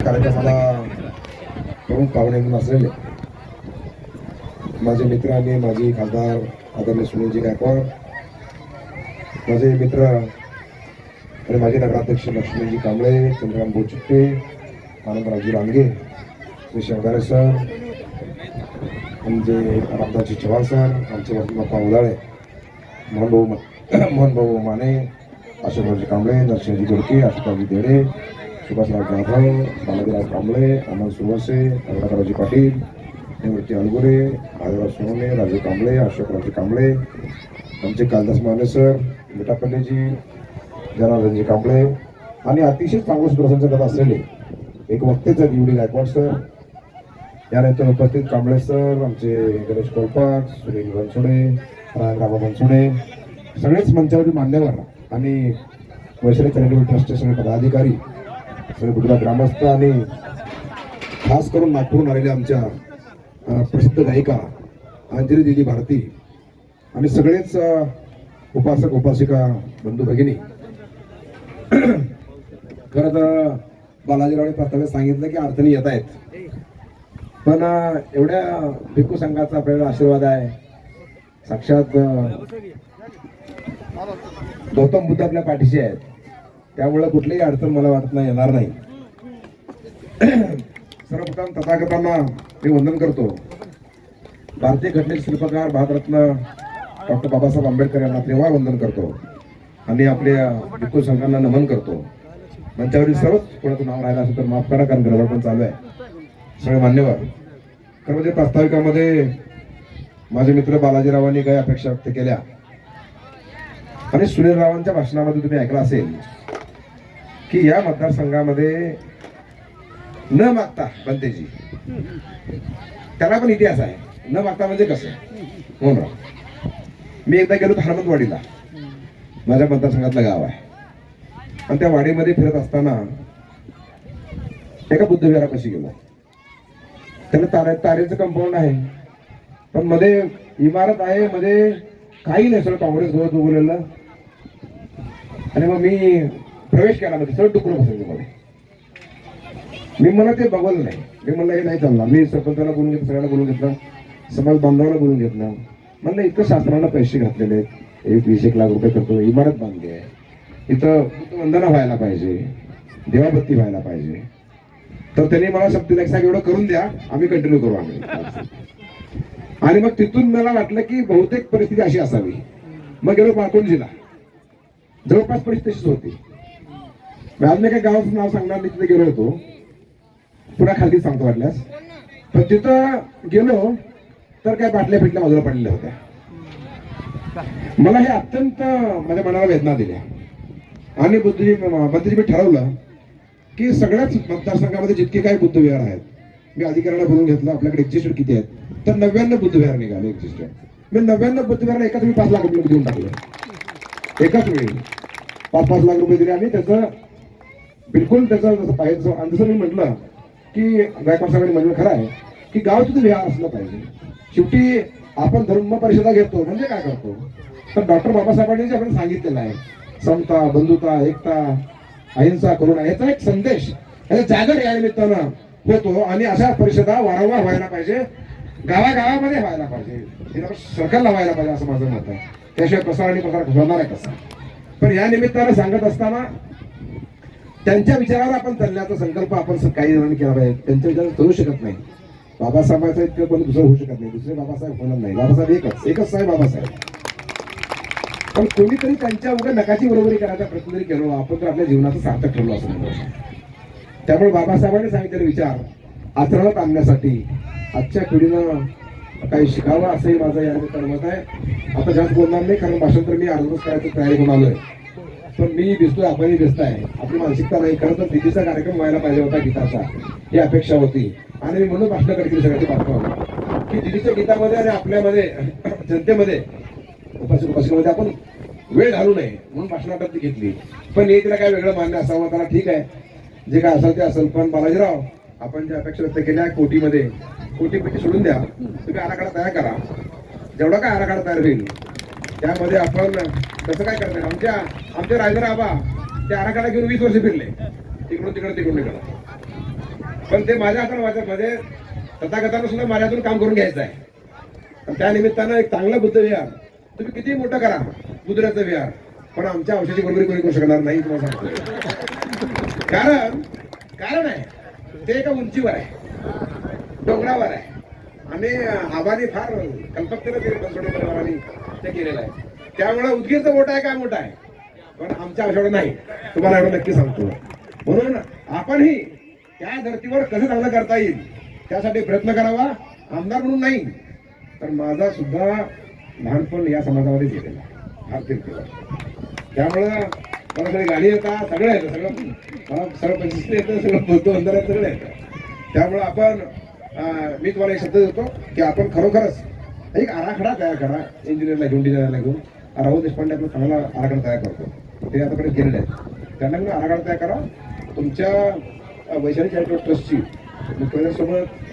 कार्यक्रमाला प्रमुख पाहुणे म्हणून असलेले माझे मित्र आणि माझे खासदार आदरणीय सुनीलजी गायकवाड माझे मित्र आणि माझे नगराध्यक्ष लक्ष्मीजी कांबळे चंद्रकांत बोचिट्टे आनंदरावजी रांगे शेवगारे सर आमचे रामदासजी चव्हाण सर आमचे बाप्पा उदाळे मोहनभाऊ मोहनभाऊ माने अशोकरावजी कांबळे नरसिंहजी गोडके अशोकरावजी देडे सुभाषराव जाधव बालाजीराव कांबळे अमोल सुरवसे रघुनाथरावजी पाटील निवृत्ती अलगुरे महादेवराव सोनवणे राजू कांबळे अशोकरावजी कांबळे आमचे कालदास माने सर मिठापल्लेजी जनार्दनजी कांबळे आणि अतिशय चांगलं सुप्रसंच करत असलेले एक वक्तेच आहेत युडी गायकवाड सर यानंतर उपस्थित कांबळे सर आमचे गणेश कोलपाट सुनील बनसोडे रामरामा बनसोडे सगळेच मंचावरील मान्यवर आणि वैशाली चॅरिटेबल ट्रस्टचे सगळे पदाधिकारी सगळे ग्रामस्थ आणि खास करून नागपूरहून आलेल्या आमच्या प्रसिद्ध गायिका अंजली दिदी भारती आणि सगळेच उपासक उपासिका बंधू भगिनी. खरं तर बालाजीरावने प्रथमे सांगितलं की अडचणी येत आहेत. पण एवढ्या भिक्खू संघाचा आपल्याला आशीर्वाद आहे. साक्षात गौतम बुद्ध आपल्या पाठीशी आहेत. त्यामुळे कुठलीही अडचण मला वाटत नाही येणार नाही. सर्वप्रथम तथागतांना मी वंदन करतो. भारतीय घटनेचे शिल्पकार भारतरत्न डॉक्टर बाबासाहेब आंबेडकर यांना तेव्हा वंदन करतो. आणि आपल्या भिक्खू संघांना नमन करतो. मंचावरील सर्वच कोणाचं नाव राहिलं असेल तर माफ करा कारण गडबड पण चालू आहे. सगळे मान्यवर. खरं म्हणजे प्रास्ताविकामध्ये माझे मित्र बालाजीरावांनी काही अपेक्षा व्यक्त केल्या. आणि सुनील रावांच्या भाषणामध्ये तुम्ही ऐकलं असेल की या मतदारसंघामध्ये न मागता बनतेजी. त्याला पण इतिहास आहे. न मागता म्हणजे कसं? हो मी एकदा गेलो होतो हनुमंतवाडीला माझ्या मतदारसंघातलं गाव आहे. आणि त्या वाडीमध्ये फिरत असताना एका बुद्धविहारापाशी गेलो. त्याला तारे तारेचं कंपाऊंड आहे. पण मध्ये इमारत आहे मध्ये काही नाही. सगळं काँग्रेस गवत उगवलेलं आणि मग मी प्रवेश केला मध्ये सगळं टुकडं बसायचं मी मला ते बघवलं नाही. मी म्हणलं हे नाही चालणार. मी सरपंचाला बोलून घेतलं सगळ्यांना बोलून घेतलं समाज बांधवाला बोलून घेतलं. म्हणलं इतकं शास्त्रांना पैसे घातलेले आहेत. एक वीस एक लाख रुपये करतो इमारत बांधली आहे. इथं वंदना व्हायला पाहिजे देवाबत्ती व्हायला पाहिजे. तर त्यांनी मला शब्द दिला साहेब एवढं करून द्या आम्ही कंटिन्यू करू आम्ही. आणि मग तिथून मला वाटलं की बहुतेक परिस्थिती अशी असावी. मग गेलो पाळकोंजीला जवळपास परिस्थिती तशीच होती. मी आज मी काही गावाचं नाव सांगणार मी तिथे गेलो होतो. पुन्हा खाली सांगतो वाटल्यास पण तिथं गेलो तर काय बाटल्या फिटल्या बाजूला पडलेल्या होत्या. मला हे अत्यंत माझ्या मनाला वेदना दिल्या. आणि बुद्धजी बुद्धजी मी ठरवलं की सगळ्याच मतदारसंघामध्ये जितके काही बुद्धविहार आहेत मी अधिकाऱ्यांना बोलून घेतलं आपल्याकडे एक्झिस्टेड किती आहेत तर नव्याण्णव बुद्धविहार निघाले एक्झिस्टेड मी नव्याण्णव बुद्धविहार एकाच मी पाच लाख रुपये देऊन टाकले. एकाच वेळी. पाच पाच लाख रुपये दिले आणि त्याचं बिलकुल त्याचं जसं पाहिजे जसं- आणि जसं मी म्हटलं की गायकवाड साहेबांनी म्हणलं खरं आहे की गाव तिथे विहार असलं पाहिजे. शेवटी आपण धर्म परिषदा घेतो म्हणजे काय करतो? तर डॉक्टर बाबासाहेबांनी जे आपण सांगितलेलं आहे समता बंधुता एकता अहिंसा करुणा याचा एक संदेश याचा जागर या निमित्तानं होतो आणि अशा परिषदा वारंवार व्हायला पाहिजे गावागावामध्ये व्हायला पाहिजे. सरकारला व्हायला पाहिजे असं माझं मत आहे. त्याशिवाय प्रसार आणि प्रसार होणार आहे कसा? पण या निमित्तानं सांगत असताना त्यांच्या विचारावर आपण चालण्याचा संकल्प आपण काही जणांनी केला पाहिजे. त्यांच्या विचार करू शकत नाही. बाबासाहेबांचं इतकं कोणी दुसरं होऊ शकत नाही. दुसरे बाबासाहेब होणार नाही. बाबासाहेब एकच एकच साहेब बाबासाहेब. पण कोणीतरी त्यांच्या उघड नकाची बरोबरी करायचा प्रयत्न जरी केलो आपण तर आपल्या जीवनाचं सार्थक ठरलो असं त्यामुळे बाबासाहेबांनी सांगितलेले विचार आचरणात आणण्यासाठी आजच्या पिढीनं काही शिकावं असंही माझं या निमित्तानं मत आहे. आता जास्त बोलणार नाही कारण भाषांतर मी अर्धवट करायचं तयारी होणार आलोय. पण मी दिसतोय आपणही दिसताय. आपली मानसिकता नाही. खरं तर दिदीचा कार्यक्रम व्हायला पाहिजे होता गीताचा. ही अपेक्षा होती. आणि मी म्हणून भाषण करतील सगळ्याची पाठवा की दिदीच्या गीतामध्ये आणि आपल्यामध्ये जनतेमध्ये उपासक उपासिकामध्ये आपण वेळ घालू नये म्हणून भाषणात ती घेतली. पण हे तिला काय वेगळं मान्य असावं? त्याला ठीक आहे. जे काय असेल ते असेल. पण बालाजीराव आपण ज्या अपेक्षा व्यक्त केल्या कोटीमध्ये कोटी पेटी सोडून द्या. तुम्ही आराखडा तयार करा. जेवढा काय आराखडा तयार होईल त्यामध्ये आपण कसं काय करणार? आमच्या आमचे रायगर आबा ते आराखडा घेऊन वीस वर्ष फिरले. तिकडून तिकडे तिकडून तिकडं. पण ते माझ्या हातानं वाचत म्हणजे तथागतानं सुद्धा माझ्या हातून काम करून घ्यायचं आहे. त्या निमित्तानं एक चांगलं बुद्ध विहार तुम्ही किती मोठं करा बुद्धाचं विहार पण आमच्या औषधी बरोबरी कोणी करू शकणार नाही तुम्हाला सांगतो कारण कारण आहे ते एका उंचीवर आहे. डोंगरावर आहे. आणि आबाने फार कल्पकतेनं ते बनसोडे परिवाराने ते केलेलं आहे. त्यामुळे उदगीरचं मोठं आहे काय मोठं आहे. पण आमच्या औषध नाही. तुम्हाला एवढं नक्की सांगतो. म्हणून आपणही त्या धर्तीवर कसं चांगलं करता येईल त्यासाठी प्रयत्न करावा. आमदार म्हणून नाही तर माझा सुद्धा लहानपण या समाजामध्ये गेलेला आहे. त्यामुळं मला सगळी गाडी येतात सगळं येतं सगळं. मला सगळं पंचवीस येतं सगळं बोलतो अंधारात सगळं येतं त्यामुळं आपण मी तुम्हाला एक शब्द देतो की आपण खरोखरच एक आराखडा तयार करा इंजिनियरला घेऊन डिझायनरला घेऊन. राहुल देशपांडे आपला चांगला आराखडा तयार करतो. ते आतापर्यंत गेलेले आहेत. त्यांना आराखडा तयार करा. तुमच्या वैशाली चॅरिटेबल ट्रस्टची मुख्यमंत्र्यांसोबत